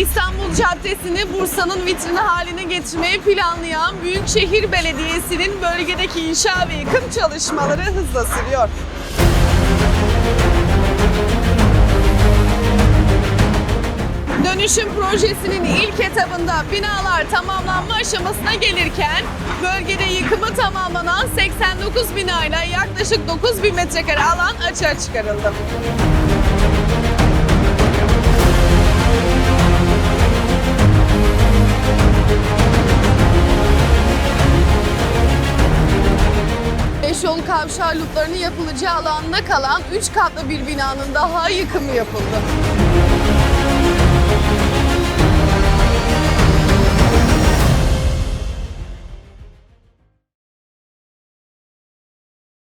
Belediyesi'ni Bursa'nın vitrini haline getirmeyi planlayan Büyükşehir Belediyesi'nin bölgedeki inşa ve yıkım çalışmaları hızla sürüyor. Dönüşüm projesinin ilk etabında binalar tamamlanma aşamasına gelirken bölgede yıkımı tamamlanan 89 binayla yaklaşık 9 bin metrekare alan açığa çıkarıldı. Beş yol kavşağı looplarının yapılacağı alanda kalan 3 katlı bir binanın daha yıkımı yapıldı.